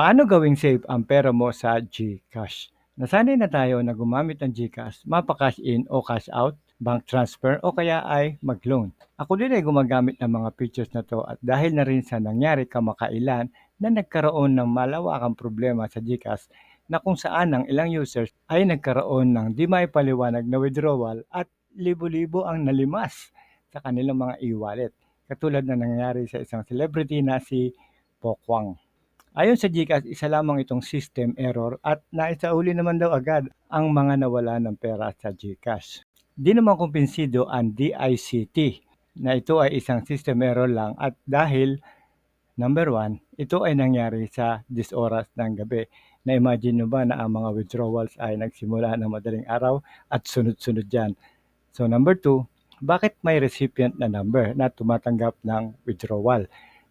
Paano gawing safe ang pera mo sa GCash? Nasanay na tayo na gumamit ng GCash, mapa-cash in o cash out, bank transfer o kaya ay mag-loan. Ako din ay gumagamit ng mga features na to at dahil na rin sa nangyari kamakailan na nagkaroon ng malawakang problema sa GCash na kung saan ang ilang users ay nagkaroon ng di maipaliwanag na withdrawal at libo-libo ang nalimas sa kanilang mga e-wallet. Katulad na nangyari sa isang celebrity na si Pokwang. Ayon sa GCash, isa lamang itong system error at naisauli naman daw agad ang mga nawala ng pera sa GCash. Di naman kumpinsido ang DICT na ito ay isang system error lang at dahil number one, ito ay nangyari sa 10 oras ng gabi. Na-imagine nyo ba na ang mga withdrawals ay nagsimula ng madaling araw at sunod-sunod yan. So number two, bakit may recipient na number na tumatanggap ng withdrawal?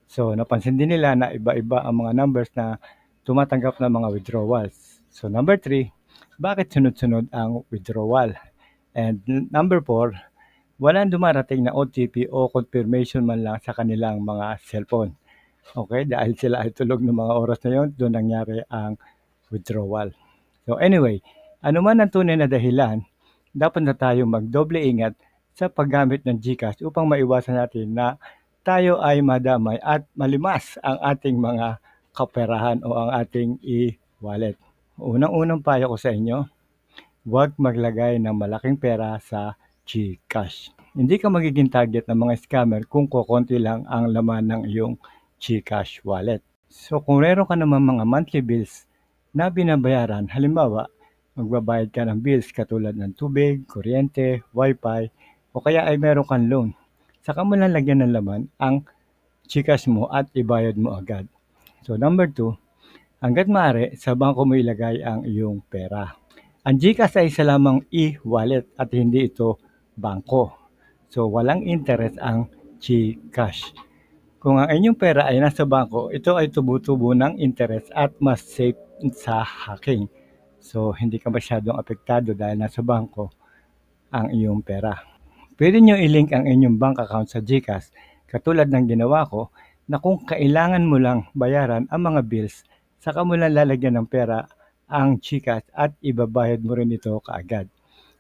So napansin din nila na iba-iba ang mga numbers na tumatanggap ng mga withdrawals. So number three, bakit sunod-sunod ang withdrawal? And number four, walang dumarating na OTP o confirmation man lang sa kanilang mga cellphone. Okay, dahil sila ay tulog ng mga oras na yon, doon nangyari ang withdrawal. So anyway, ano man ang tunay na dahilan, dapat na tayo magdoble ingat sa paggamit ng GCash upang maiwasan natin na tayo ay madamay at malimas ang ating mga kaperahan o ang ating e-wallet. Unang-unang payo ko sa inyo, huwag maglagay ng malaking pera sa GCash. Hindi ka magiging target ng mga scammer kung kukonti lang ang laman ng iyong GCash wallet. So kung meron ka naman mga monthly bills na binabayaran, halimbawa, magbabayad ka ng bills katulad ng tubig, kuryente, wifi, o kaya ay meron kang loan saka mo lang lagyan ng laman ang Gcash mo at ibayad mo agad. So number two, hanggat maaari sa bangko mo ilagay ang iyong pera. Ang Gcash ay isa lamang e-wallet at hindi ito bangko. So walang interest ang Gcash. Kung ang inyong pera ay nasa bangko, ito ay tubo-tubo ng interest at mas safe sa hacking. So hindi ka masyadong apektado dahil nasa bangko ang iyong pera. Pwede nyo i-link ang inyong bank account sa GCash katulad ng ginawa ko na kung kailangan mo lang bayaran ang mga bills, saka mo lang lalagyan ng pera ang GCash at ibabayad mo rin ito kaagad.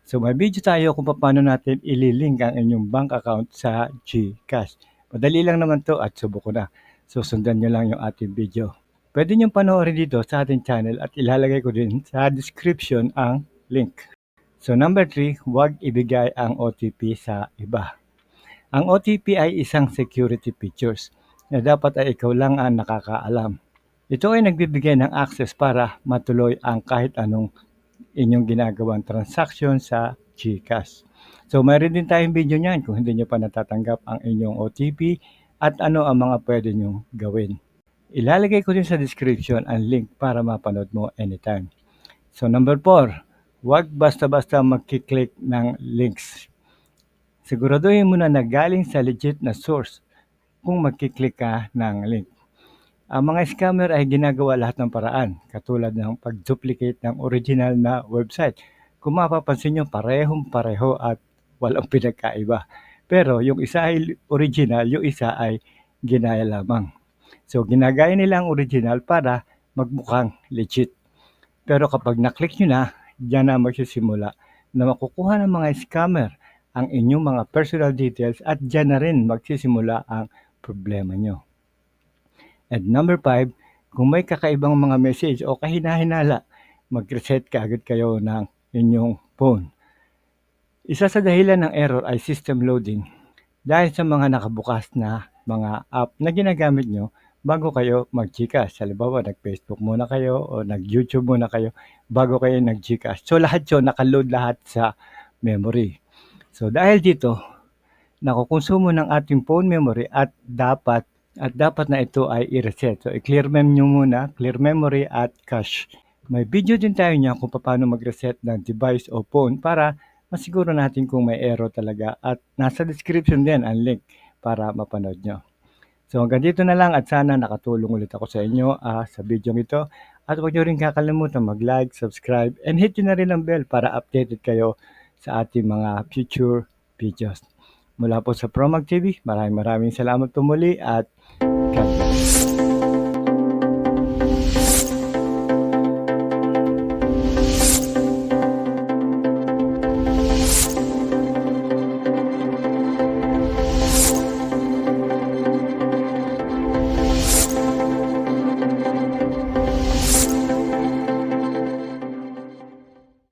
So may video tayo kung paano natin ililink ang inyong bank account sa GCash. Madali lang naman to at subok ko na. So sundan nyo lang yung ating video. Pwede nyo panoorin dito sa ating channel at ilalagay ko din sa description ang link. So number 3, huwag ibigay ang OTP sa iba. Ang OTP ay isang security features na dapat ay ikaw lang ang nakakaalam. Ito ay nagbibigay ng access para matuloy ang kahit anong inyong ginagawang transaction sa GCash. So mayroon din tayong video niyan kung hindi nyo pa natatanggap ang inyong OTP at ano ang mga pwede nyong gawin. Ilalagay ko din sa description ang link para mapanood mo anytime. So number 4, Huwag basta-basta magkiklik ng links. Siguraduhin mo na nagaling sa legit na source kung magkiklik ka ng link. Ang mga scammer ay ginagawa lahat ng paraan, katulad ng pag-duplicate ng original na website. Kung mapapansin nyo, parehong pareho at walang pinagkaiba. Pero yung isa ay original, yung isa ay ginaya lamang. So ginagaya nila ang original para magmukhang legit. Pero kapag naklik nyo na, diyan na magsisimula na makukuha ng mga scammer ang inyong mga personal details at diyan na rin magsisimula ang problema nyo. And number 5, kung may kakaibang mga message o kahinahinala, mag-reset ka agad kayo ng inyong phone. Isa sa dahilan ng error ay system loading. Dahil sa mga nakabukas na mga app na ginagamit nyo, bago kayo mag-Gcash. Halimbawa, nag-Facebook muna kayo o nag-YouTube muna kayo bago kayo nag-Gcash. So, lahat yun, nakaload lahat sa memory. So, dahil dito, nakukonsumo ng ating phone memory at dapat at dapat na ito ay i-reset. So, i-clear mem nyo muna, clear memory at cache. May video din tayo niya kung paano mag-reset ng device o phone para masiguro natin kung may error talaga at nasa description din ang link para mapanood nyo. So hanggang dito na lang at sana nakatulong ulit ako sa inyo uh, sa video ito. At huwag nyo rin kakalimutan mag-like, subscribe, and hit nyo na rin ang bell para updated kayo sa ating mga future videos. Mula po sa Promag TV, maraming maraming salamat po muli at God bless.